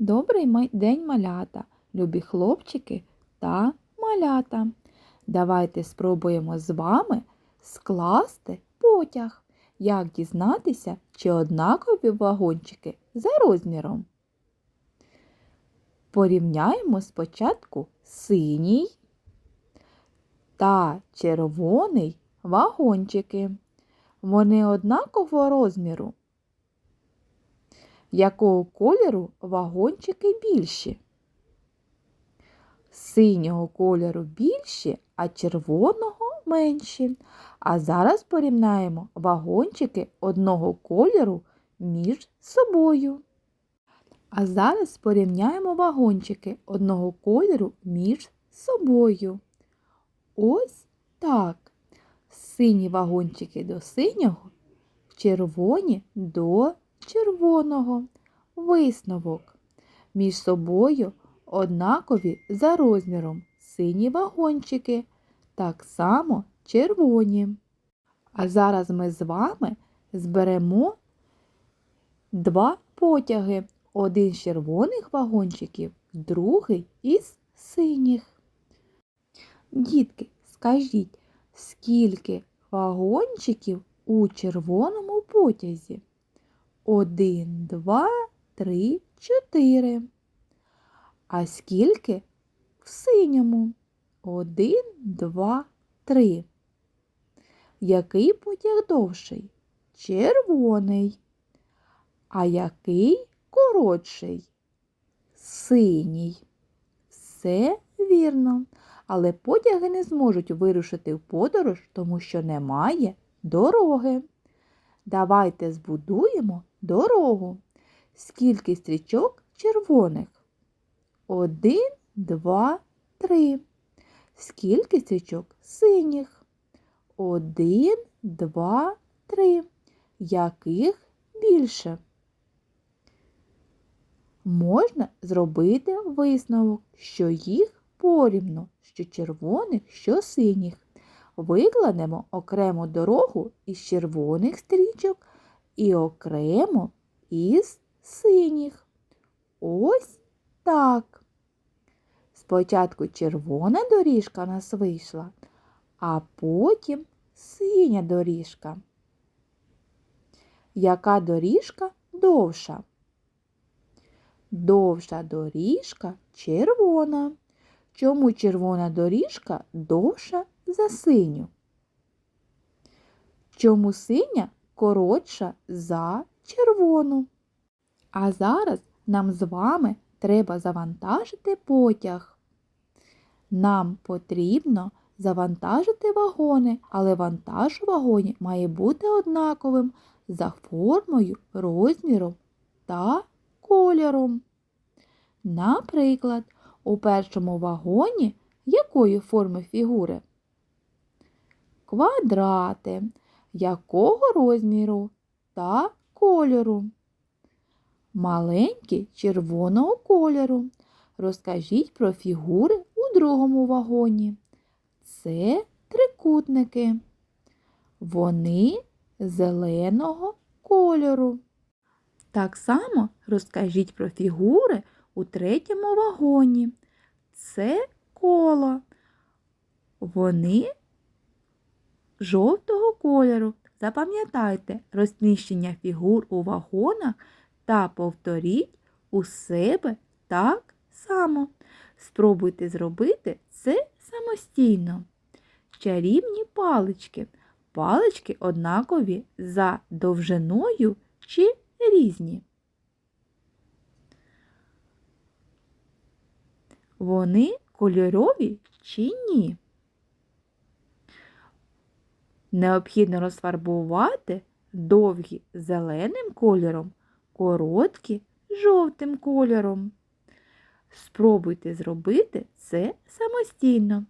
Добрий день, малята, любі хлопчики та малята. Давайте спробуємо з вами скласти потяг. Як дізнатися, чи однакові вагончики за розміром? Порівняємо спочатку синій та червоний вагончики. Вони однакового розміру. Якого кольору вагончики більші? Синього кольору більші, а червоного менші. А зараз порівняємо вагончики одного кольору між собою. А зараз порівняємо вагончики одного кольору між собою. Ось так. Сині вагончики до синього, червоні до червоного. Висновок. Між собою однакові за розміром сині вагончики, так само червоні. А зараз ми з вами зберемо два потяги. Один з червоних вагончиків, другий із синіх. Дітки, скажіть, скільки вагончиків у червоному потязі? Один, два, три, чотири. А скільки в синьому? Один, два, три. Який потяг довший? Червоний. А який коротший? Синій. Все вірно. Але потяги не зможуть вирушити в подорож, тому що немає дороги. Давайте збудуємо дорогу. Скільки стрічок червоних? Один, два, три. Скільки стрічок синіх? Один, два, три. Яких більше? Можна зробити висновок, що їх порівну, що червоних, що синіх. Викладемо окрему дорогу із червоних стрічок і окремо із синіх. Ось так. Спочатку червона доріжка нас вийшла, а потім синя доріжка. Яка доріжка довша? Довша доріжка червона. Чому червона доріжка довша за синю? Чому синя коротша за червону? А зараз нам з вами треба завантажити потяг. Нам потрібно завантажити вагони, але вантаж у вагоні має бути однаковим за формою, розміром та кольором. Наприклад, у першому вагоні якої форми фігури? Квадрати, якого розміру та кольору? Маленькі червоного кольору. Розкажіть про фігури у другому вагоні. Це трикутники. Вони зеленого кольору. Так само розкажіть про фігури у третьому вагоні. Це коло. Вони жовтого кольору. Запам'ятайте розміщення фігур у вагонах та повторіть у себе так само. Спробуйте зробити це самостійно. Чарівні палички. Палички однакові за довжиною чи різні. Вони кольорові чи ні? Необхідно розфарбувати довгі зеленим кольором, короткі жовтим кольором. Спробуйте зробити це самостійно.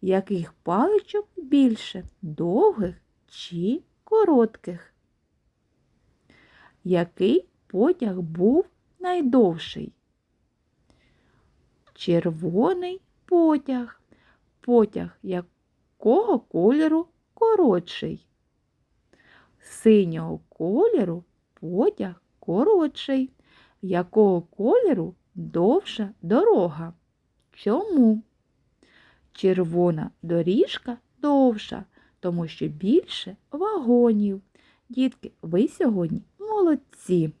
Яких паличок більше довгих чи коротких? Який потяг був найдовший? Червоний потяг. Потяг якого кольору коротший? Синього кольору потяг коротший. Якого кольору довша дорога. Чому? Червона доріжка довша, тому що більше вагонів. Дітки, ви сьогодні молодці.